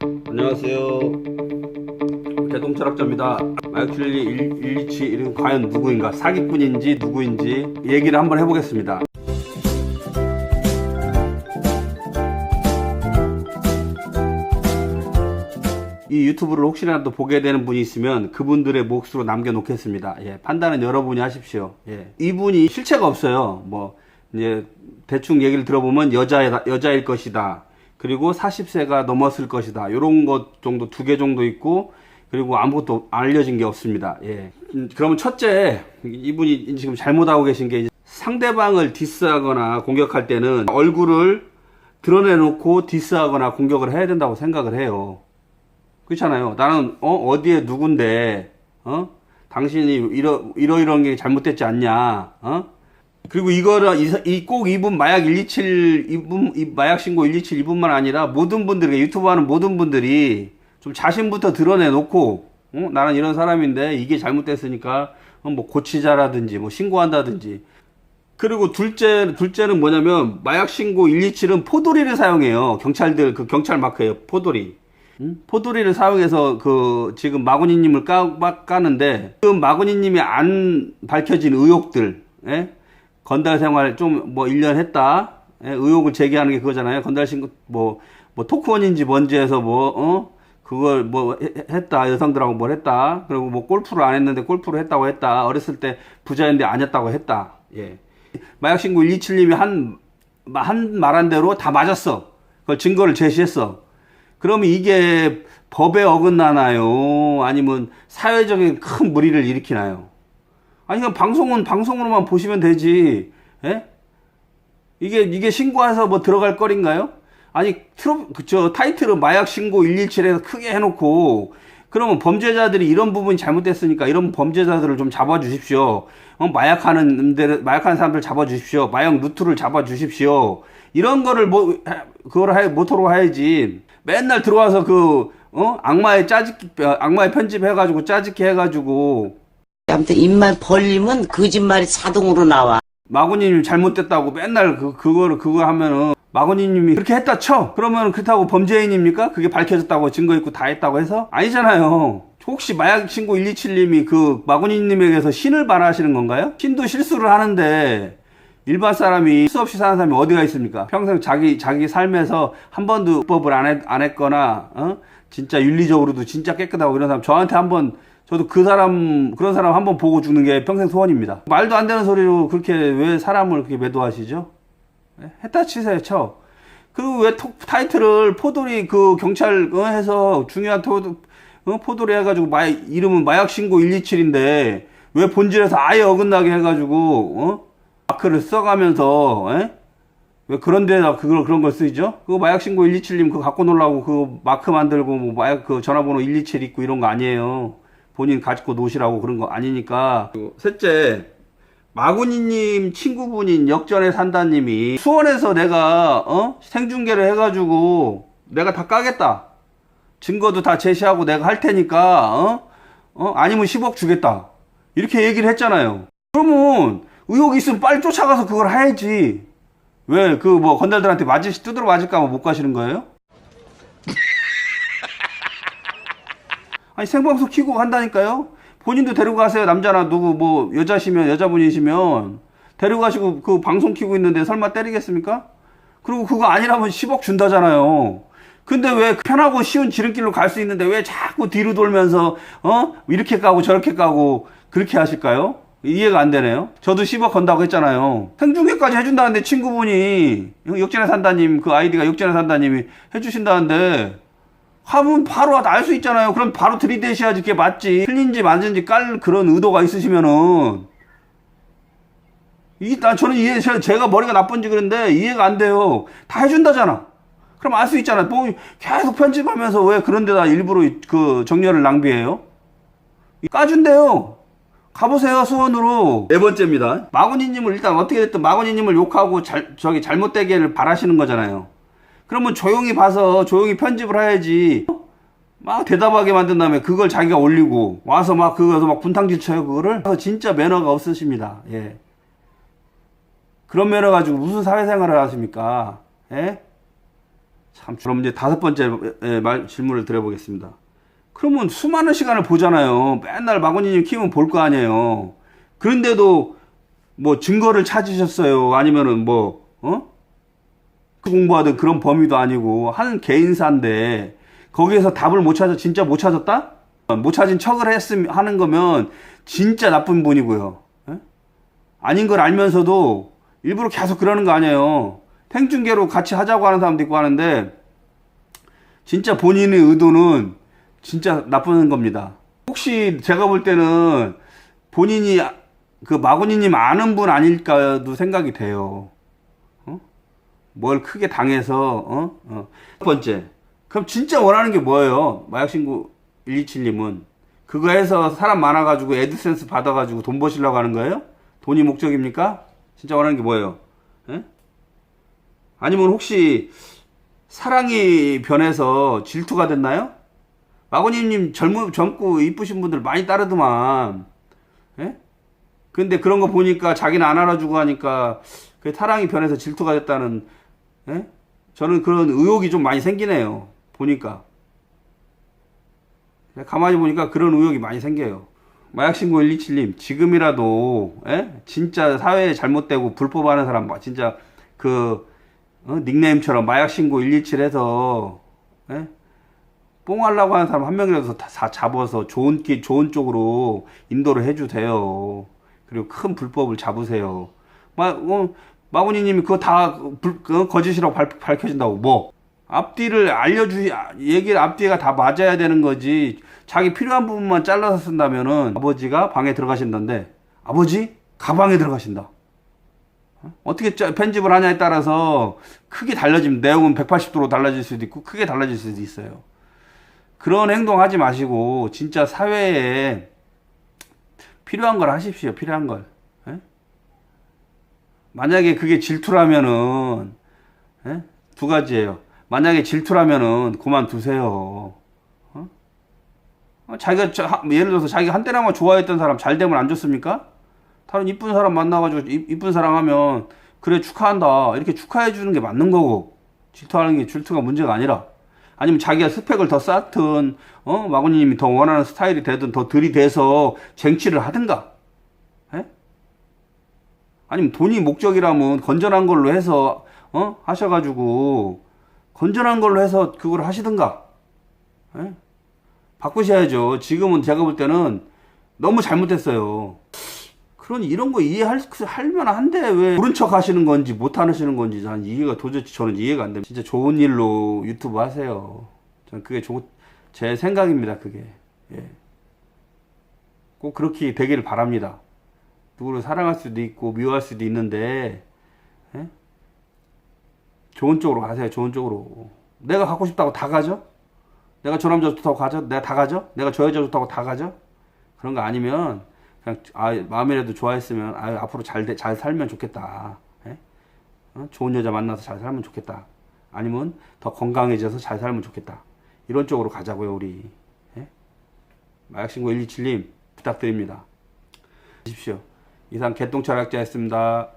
안녕하세요. 대동철학자입니다. 마이클리 127 이름 과연 누구인가? 사기꾼인지 누구인지 얘기를 한번 해보겠습니다. 이 유튜브를 혹시라도 보게 되는 분이 있으면 그분들의 몫으로 남겨놓겠습니다. 예, 판단은 여러분이 하십시오. 예. 이분이 실체가 없어요. 뭐, 이제, 대충 얘기를 들어보면 여자, 여자일 것이다. 그리고 40세가 넘었을 것이다. 요런 것 정도 두 개 정도 있고, 그리고 아무것도 알려진 게 없습니다. 예. 음, 그러면 첫째, 이분이 지금 잘못하고 계신 게 상대방을 디스하거나 공격할 때는 얼굴을 드러내놓고 디스하거나 공격을 해야 된다고 생각을 해요. 그렇잖아요. 나는 어 어디에 누군데 어 당신이 이러 이러 이런 게 잘못됐지 않냐 어 그리고 이거를 이꼭 이분 마약 127 이분 이 마약 신고 127 이분만 아니라 모든 분들이 유튜브 하는 모든 분들이 좀 자신부터 드러내 놓고 어? 나는 이런 사람인데 이게 잘못됐으니까 어, 뭐 고치자라든지 뭐 신고한다든지. 그리고 둘째 둘째는 뭐냐면 마약 신고 127은 포도리를 사용해요. 경찰들 그 경찰 마크예요. 포도리. 음? 포도리를 사용해서 그 지금 마구니님을 까, 까는데 지금 마구니님이 안 밝혀진 의혹들 예? 건달 생활 좀 뭐 1년 했다 예? 의혹을 제기하는 게 그거잖아요 건달 신고 뭐, 뭐 토크원인지 뭔지 해서 뭐 어? 그걸 뭐 해- 했다 여성들하고 뭘 했다 그리고 뭐 골프를 안 했는데 골프를 했다고 했다 어렸을 때 부자였는데 아니었다고 했다 예 마약 신고 127님이 한 한 말한 대로 다 맞았어 그걸 증거를 제시했어 그러면 이게 법에 어긋나나요? 아니면 사회적인 큰 무리를 일으키나요? 아니, 그냥 방송은 방송으로만 보시면 되지. 예? 이게, 이게 신고해서 뭐 들어갈 거린가요? 아니, 트로, 그저 타이틀은 마약 신고 117에서 크게 해놓고, 그러면 범죄자들이 이런 부분이 잘못됐으니까 이런 범죄자들을 좀 잡아주십시오. 어, 마약하는, 데 마약하는 사람들 잡아주십시오. 마약 루트를 잡아주십시오. 이런 거를 뭐, 해- 그걸 해, 모토로 해야지. 맨날 들어와서 그, 어? 악마의 짜집기, 어, 악마의 편집해가지고 짜집기 해가지고, 아무튼 입만 벌리면 거짓말이 자동으로 나와. 마구니님 잘못됐다고 맨날 그, 그거를, 그거 하면은, 마구니님이 그렇게 했다 쳐! 그러면 그렇다고 범죄인입니까? 그게 밝혀졌다고 증거 있고 다 했다고 해서? 아니잖아요. 혹시 마약 신고 127님이 그 마구니님에게서 신을 바라시는 건가요? 신도 실수를 하는데, 일반 사람이 실수 없이 사는 사람이 어디가 있습니까? 평생 자기, 자기 삶에서 한 번도 법을 안, 했, 안 했거나, 어? 진짜 윤리적으로도 진짜 깨끗하고 이런 사람, 저한테 한번, 저도 그 사람, 그런 사람 한번 보고 죽는 게 평생 소원입니다. 말도 안 되는 소리로 그렇게 왜 사람을 그렇게 매도하시죠? 예? 했다 치세요, 쳐. 그리고 왜 톡- 타이틀을 포도리 그 경찰 어, 해서 중요한 토, 어, 포도리 해가지고 마 이름은 마약 신고 127인데 왜 본질에서 아예 어긋나게 해가지고 어? 마크를 써가면서 예? 왜 그런 데다 그걸 그런 걸 쓰이죠? 그거 마약 신고 127님 그거 갖고 놀라고 그 마크 만들고 뭐 마약 그 전화번호 127 있고 이런 거 아니에요. 본인 가지고 노시라고 그런 거 아니니까. 셋째 마구니님 친구분인 역전의 산다님이 수원에서 내가 어 생중계를 해가지고 내가 다 까겠다 증거도 다 제시하고 내가 할 테니까 어? 어? 아니면 10억 주겠다 이렇게 얘기를 했잖아요 그러면 의혹 있으면 빨리 쫓아가서 그걸 해야지 왜 그 뭐 건달들한테 맞을 두드러 맞을까 봐못 가시는 거예요? 아니 생방송 키고 간다니까요. 본인도 데리고 가세요. 남자나 누구 뭐 여자시면 여자분이시면 데리고 가시고 그 방송 키고 있는데 설마 때리겠습니까? 그리고 그거 아니라면 10억 준다잖아요. 근데 왜 편하고 쉬운 지름길로 갈 수 있는데 왜 자꾸 뒤로 돌면서 어 이렇게 까고 저렇게 까고 그렇게 하실까요? 이해가 안 되네요. 저도 10억 건다고 했잖아요. 생중계까지 해준다는데 친구분이 역전의 산다님 그 아이디가 역전의 산다님이 해주신다는데 하면 바로 알 수 있잖아요. 그럼 바로 들이대셔야지 그게 맞지. 틀린지 맞은지 깔 그런 의도가 있으시면은 이, 나 저는 이해, 제- 제가 머리가 나쁜지 그런데 이해가 안 돼요. 다 해준다잖아. 그럼 알 수 있잖아. 뭐 계속 편집하면서 왜 그런 데다 일부러 이- 그 정렬을 낭비해요? 이 까준대요. 가보세요, 수원으로. 네 번째입니다. 마구니님을 일단 어떻게 됐든 마구니님을 욕하고 잘, 저기 잘못되기를 바라시는 거잖아요. 그러면 조용히 봐서 조용히 편집을 해야지. 막 대답하게 만든 다음에 그걸 자기가 올리고 와서 막 그거서 막 분탕질 쳐요 그거를 진짜 매너가 없으십니다 예 그런 매너 가지고 무슨 사회생활을 하십니까 예 참, 그럼 이제 다섯 번째 예, 말, 질문을 드려보겠습니다. 그러면 수많은 시간을 보잖아요. 맨날 마구니님 키우면 볼 거 아니에요. 그런데도 뭐 증거를 찾으셨어요. 아니면은 뭐, 어? 공부하던 그런 범위도 아니고 한 개인사인데 거기에서 답을 못 찾아 진짜 못 찾았다? 못 찾은 척을 했음 하는 거면 진짜 나쁜 분이고요. 예? 아닌 걸 알면서도 일부러 계속 그러는 거 아니에요. 생중계로 같이 하자고 하는 사람도 있고 하는데 진짜 본인의 의도는 진짜 나쁜 겁니다. 혹시 제가 볼 때는 본인이 그 마구니님 아는 분 아닐까도 생각이 돼요. 어? 뭘 크게 당해서 어? 어. 첫 번째. 그럼 진짜 원하는 게 뭐예요? 마약신고 127님은 그거 해서 사람 많아가지고 애드센스 받아가지고 돈 버시려고 하는 거예요? 돈이 목적입니까? 진짜 원하는 게 뭐예요? 예? 아니면 혹시 사랑이 변해서 질투가 됐나요? 마구니님 젊고, 젊고 이쁘신 분들 많이 따르더만. 예? 근데 그런 거 보니까 자기는 안 알아주고 하니까 그 사랑이 변해서 질투가 됐다는, 예? 저는 그런 의혹이 좀 많이 생기네요. 보니까. 가만히 보니까 그런 의혹이 많이 생겨요. 마약신고 127님, 지금이라도, 예? 진짜 사회에 잘못되고 불법하는 사람, 진짜 그, 어? 닉네임처럼 마약신고 127 해서, 예? 뽕하려고 하는 사람 한 명이라도 다, 다 잡아서 좋은 길, 좋은 쪽으로 인도를 해주세요. 그리고 큰 불법을 잡으세요. 마, 어, 마구니님이 그거 다 불, 그 거짓이라고 발, 밝혀진다고 뭐? 앞뒤를 알려주, 얘기를 앞뒤가 다 맞아야 되는 거지. 자기 필요한 부분만 잘라서 쓴다면은 아버지가 방에 들어가신다는데 아버지 가방에 들어가신다. 어? 어떻게 짜- 편집을 하냐에 따라서 크게 달라지면 내용은 180도로 달라질 수도 있고 크게 달라질 수도 있어요. 그런 행동 하지 마시고 진짜 사회에 필요한 걸 하십시오. 필요한 걸. 예? 만약에 그게 질투라면은 예? 두 가지예요. 만약에 질투라면은 그만두세요. 어? 어, 자기가 저- 하- 예를 들어서 자기가 한때나마 좋아했던 사람 잘 되면 안 좋습니까? 다른 이쁜 사람 만나가지고 이- 이쁜 사람 하면 그래 축하한다 이렇게 축하해 주는 게 맞는 거고 질투하는 게 질투가 문제가 아니라 아니면 자기가 스펙을 더 쌓든 어 마구니님이 더 원하는 스타일이 되든 더 들이대서 쟁취를 하든가 예? 아니면 돈이 목적이라면 건전한 걸로 해서 어 하셔가지고 건전한 걸로 해서 그걸 하시든가 예? 바꾸셔야죠 지금은 제가 볼 때는 너무 잘못했어요 그런 이런 거 이해할 할 만한데 왜 모른 척 하시는 건지 못 하시는 건지 난 이해가 도저히 저는 이해가 안 됩니다. 진짜 좋은 일로 유튜브 하세요. 저는 그게 좋, 제 생각입니다. 그게 예. 꼭 그렇게 되기를 바랍니다. 누구를 사랑할 수도 있고 미워할 수도 있는데 예? 좋은 쪽으로 가세요. 좋은 쪽으로. 내가 갖고 싶다고 다 가죠? 내가 저 남자 좋다고 가죠? 내가 다 가죠? 내가 저 여자 좋다고 다 가죠? 그런 거 아니면 그냥 아 마음이라도 좋아했으면 아 앞으로 잘 돼- 잘 살면 좋겠다. 예? 어? 좋은 여자 만나서 잘 살면 좋겠다. 아니면 더 건강해져서 잘 살면 좋겠다. 이런 쪽으로 가자고요 우리. 예? 마약신고 127님 부탁드립니다. 하십시오. 이상 개똥철학자였습니다.